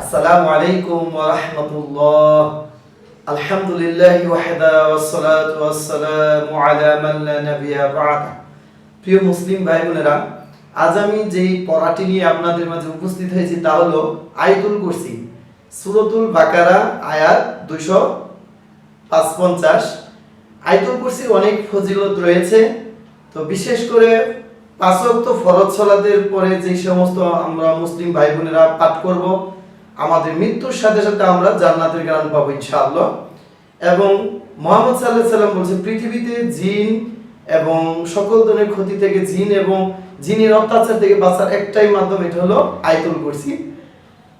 আসসালামু আলাইকুম ওয়া রাহমাতুল্লাহ। আলহামদুলিল্লাহ ওয়াহদা ওয়াসসালাতু ওয়াসসালামু আলা মান লা নাবিয়্যা বা'দা। প্রিয় মুসলিম ভাই বোনেরা আজ আমি যেই পড়াটি নিয়ে আপনাদের মাঝে উপস্থিত হয়েছি তা হলো আয়াতুল কুরসি, সূরাতুল বাকারা, আয়াত 255 আয়াতুল কুরসির অনেক ফজিলত রয়েছে, তো বিশেষ করে পাঁচ ওয়াক্ত ফরজ সালাতের পরে যে সমস্ত আমরা মুসলিম ভাই বোনেরা পাঠ করব আমাদের মৃত্যুর সাথে সাথে আমরা জান্নাতের জ্ঞান পাবো, ইনশাআল্লাহ। এবং মোহাম্মদ সাল্লাহ সাল্লাম বলছে, পৃথিবীতে জিন এবং সকল ধরনের ক্ষতি থেকে জিন এবং জিনের অত্যাচার থেকে বাঁচার একটাই মাধ্যম, এটা হলো আয়তুল কুরসি।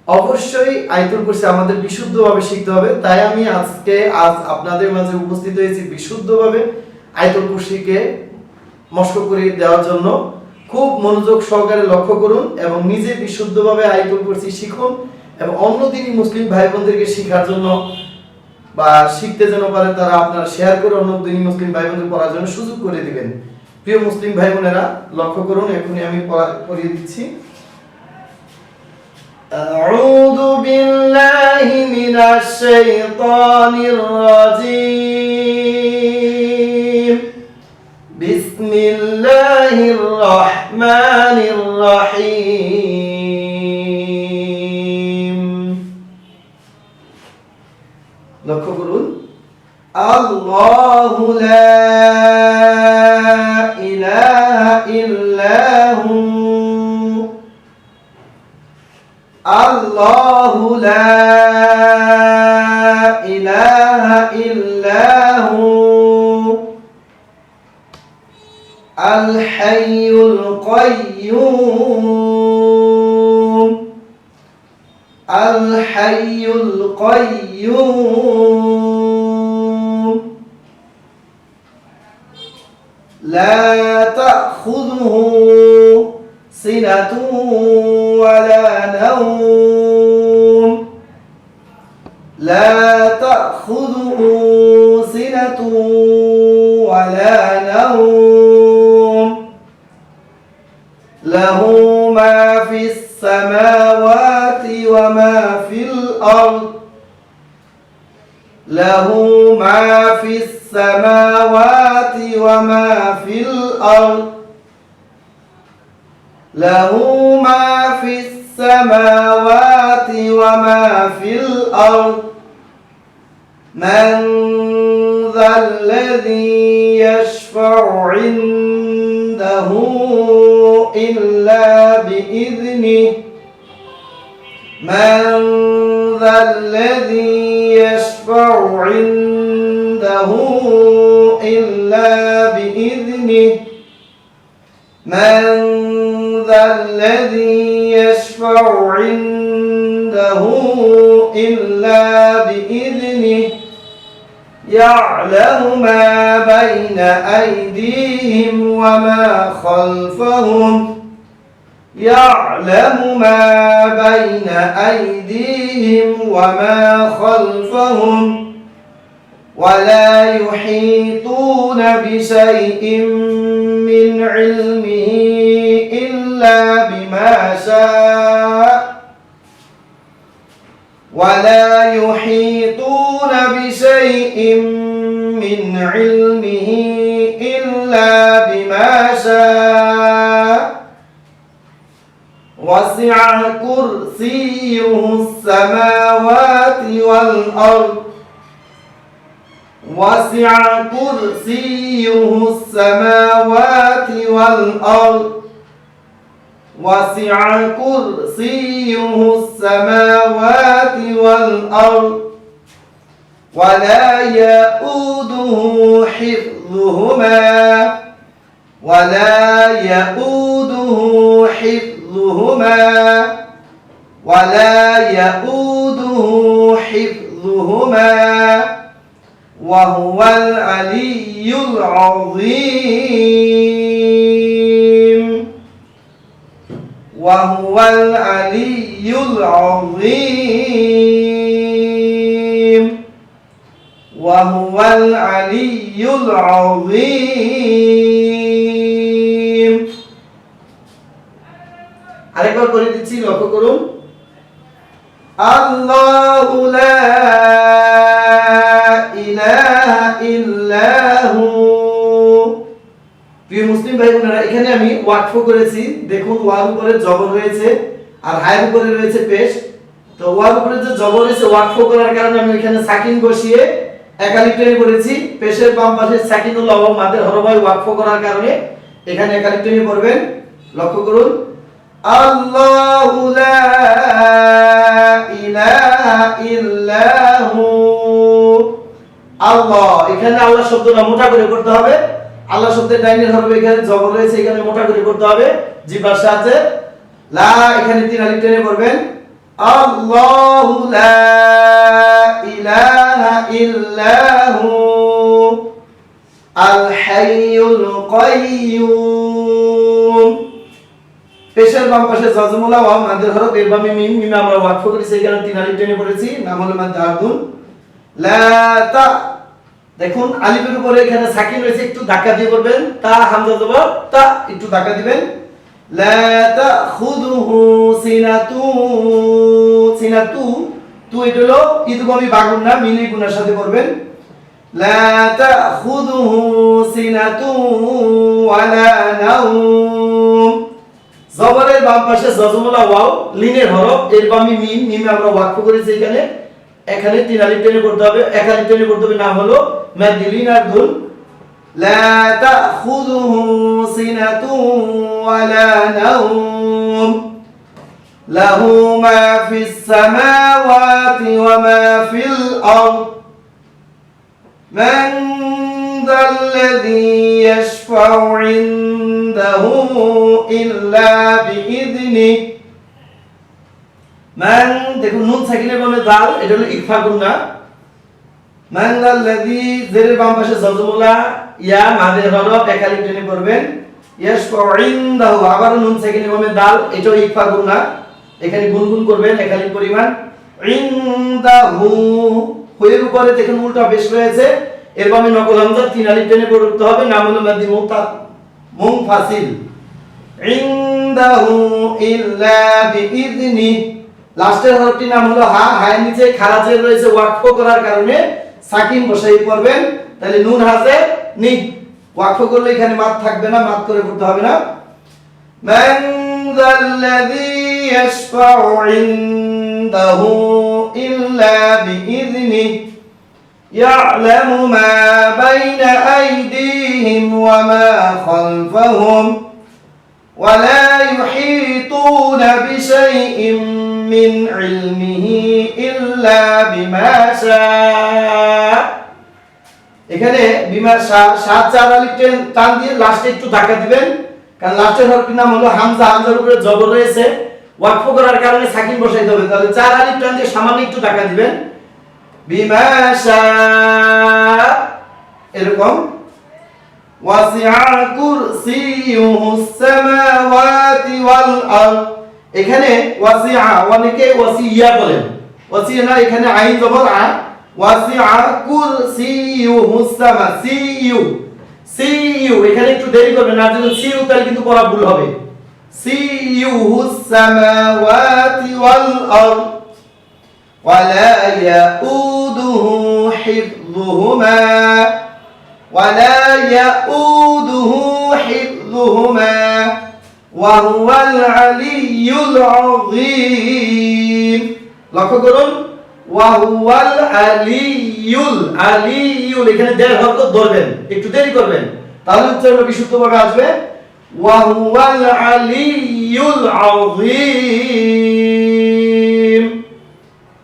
অবশ্যই আয়তুল কুরসি আমাদের বিশুদ্ধভাবে শিখতে হবে। তাই আমি আজকে, আজ আপনাদের মাঝে উপস্থিত হয়েছি বিশুদ্ধভাবে আয়তুল কুরসিকে মস্ক করে দেওয়ার জন্য। খুব মনোযোগ সহকারে লক্ষ্য করুন এবং নিজে বিশুদ্ধভাবে আয়তুল কুরসি শিখুন। এবং অন্য দিনই মুসলিম ভাই বোনদেরকে শেখার জন্য বা শিখতে যেন পারে তারা আপনারা শেয়ার করে অন্য দিনই মুসলিম ভাই বোনদের পড়ার জন্য সুযোগ করে দিবেন প্রিয় মুসলিম ভাই বোনেরা লক্ষ্য করুন এখনই আমি পড়া- পড়িয়ে দিচ্ছি أعوذ بالله من الشيطان الرجيم بسم الله الرحمن الرحيم الله لا إله إلا هو. الله لا إله إلا هو. الحي القيوم. الحي القيوم. لا تأخذه سنة ولا نوم. لا تأخذه سنة ولا نوم. له ما في السماوات وما في الأرض. له ما في السماوات وما في الأرض له ما في السماوات وما في الأرض من ذا الذي يشفع عنده إلا بإذنه من ذا الذي يشفع عنده من ذا الذي يشفع عنده إلا بإذنه يعلم ما بين أيديهم وما خلفهم يعلم ما بين أيديهم وما خلفهم ولا يحيطون بشيء من علمه إلا بما شاء. ولا يحيطون بشيء من علمه إلا بما شاء. وسع كرسيه السماوات والأرض وسع كرسيه السماوات والأرض. وسع كرسيه السماوات والأرض. ولا يؤوده حفظهما. ولا يؤوده حفظهما. ولا يؤوده حفظهما. وهو العلي العظيم وهو العلي العظيم وهو العلي العظيم আরেকবার করে দিচ্ছি লক্ষ্য করুন الله প্রিয় মুসলিম ভাই বোনেরা এখানে আমি ওয়াকফ করেছি। দেখুন, ওয়ার উপরে জবর রয়েছে আর হায়ের উপরে রয়েছে পেশ। তো ওয়ার উপরে যে জবর রয়েছে ওয়াকফ করার কারণে আমি এখানে সাকিন বসিয়ে একালি টেনে করেছি। পেশের বাম পাশে মাদের হরবাই ওয়াকফ করার কারণে এখানে একালি টেনে করবেন। লক্ষ্য করুন। আল্লাহু লা ইলাহা ইল্লা আল্লাহ, এখানে আল্লাহ শব্দটা মোটা করে করতে হবে। আল্লাহ শব্দের ডাইনের হবে এখানে জবর রয়েছে, এখানে মোটা করে করতে হবে। জিহ্বার সাহায্যে লা, এখানে তিন আলিফ টেনে করবেন আল্লাহু লা ইলাহা ইল্লা হু আল হাইয়ুল কাইয়্যুম পেশের বাম পাশে জজমুলা ওয়া মাদের হরফ, এর বামে মিম, মিমে আমরা ওয়াকফ করেছি, এখানে তিন আলিফ টেনে পড়েছি, নাম হলো মাদ দেখুন, আলিফের উপরে এখানে সাকিন রয়েছে, একটু ধাক্কা দিয়ে করবেন তা, হামজা জবর তা, একটু ধাক্কা দিবেন। তু বাগুন না সাথে জবরের বাম পাশে জজমুলা ওয়াও, লিনের হরফ এর বামে মিম, মিমে আমরা ওয়াকফ করেছি এখানে। এখানে তিন আলিফ টেনে করতে হবে। এক আলিফ টেনে করতে হবে না হলো মাদিলিন আর ধুল লা তাখুযুহু সিনাতু ওয়ালা নাওম। লাহু মা ফিস সামাওয়াতি ওয়া মা ফিল আরদ। মান যাল্লাযী ইশফাউ ইনদাহু ইল্লা বিইযনিহি মান দেখুন, নুন সাকিনের বামে দাল এটা হলো ইকফা গুন্না মান দাল লাযী জেরের বাম পাশে জজমুলা, ইয়া, মাদের হরফ একালিফ টেনে পড়বেন। ইয়াশফাউ ইনদাহু আবার নুন সাকিনের বামে দাল এটাও ইকফা গুন্না এখানে গুনগুন করবেন একালিফ পরিমাণ। ইনদাহু হয়ের উপরে দেখুন, উল্টা বেশ রয়েছে। এর বামে নকল হামজা, তিন আলিফ টেনে পড়তে হবে, নাম হলো মাদি মুতা মুনফাসিল। ইনদাহু ইল্লা বিইذনি লাস্টের হরফটির নাম হলো হা, হায়ের নিচে খারাজের রয়েছে ওয়াকফ করার কারণে সাকিন বসাই পড়বেন তাহলে নুন হাজে নি ওয়াকফ করলে এখানে মাত থাকবে না, মাত করে পড়তে হবে না। মান যাল্লাযী ইয়াশফাউ ইনদাহু ইল্লা বিইযনি ইয়ালামু মা বাইনা আইদিহিম ওয়া মা খালফাহুম ওয়া লা ইউহীতুনা বিশাইইন। من علمه إلا بما شاء এখানে বিমা সাত চার আলিফ টেন টান দিয়ে লাস্টে একটু ধাক্কা দিবেন কারণ লাস্টের হরফটির নাম হলো হামজা হামজার উপরে জবর রয়েছে ওয়াকফ করার কারণে সাকিন বসাইতে হবে তাহলে চার আলিফ টান দিয়ে সামান্য একটু ধাক্কা দিবেন বিমা এরকম ওয়াসিআ কুরসিয়ুহু সামাওয়াতি ওয়াল আরদ এখানে ওয়াসিআ অনেকে ওয়াসিয়া বলেন ওয়াসিয়া না এখানে আইন জবর আ ওয়াসিআ কুরসিয়ুহু সামা সিইউ সিইউ এখানে একটু দেরি করবেন না যদি সিইউ তাহলে কিন্তু পড়া ভুল হবে সিইউহু সামাওয়াতি ওয়াল আরদ ولا يؤوده حفظهما ولا يؤوده حفظهما وهو العلي العظيم লক্ষ্য করুন ওয়াহুয়াল আলিয়ুল আলিয়ুল এখানে দেড় হরফ ধরবেন একটু দেরি করবেন তাহলে উচ্চারণ বিশুদ্ধভাবে আসবে ওয়াহুয়াল আলিয়ুল আযীম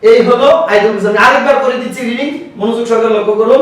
এই হলো আয়াতুল কুরসি আমি আরেকবার করে দিচ্ছি রিডিং মনোযোগ সহকারে লক্ষ্য করুন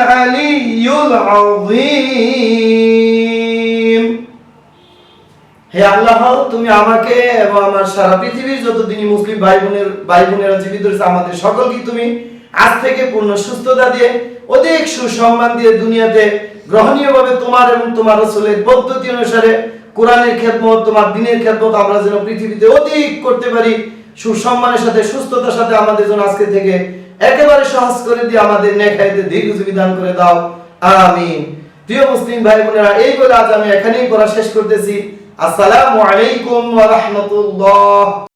العلي العظيم হে আল্লাহ তুমি আমাকে এবং আমার সারা পৃথিবীর যত দিনই মুসলিম ভাই বোনের ভাই বোনেরা জীবিত রয়েছে আমাদের সকলকে তুমি আজ থেকে পূর্ণ সুস্থতা দিয়ে অধিক সুসম্মান দিয়ে দুনিয়াতে গ্রহণীয়ভাবে তোমার এবং তোমার রসুলের পদ্ধতি অনুসারে কোরআনের খেদমত তোমার দিনের খেদমত আমরা যেন পৃথিবীতে অধিক করতে পারি সুসম্মানের সাথে সুস্থতার সাথে আমাদের জন্য আজকে থেকে একেবারে সহজ করে দিয়ে আমাদের নেখাইতে দীর্ঘজীবী দান করে দাও। আমিন। প্রিয় মুসলিম ভাই বোনেরা এই বলে আজ আমি এখানেই পড়া শেষ করতেছি। আসসালামু আলাইকুম ওয়া রাহমাতুল্লাহ।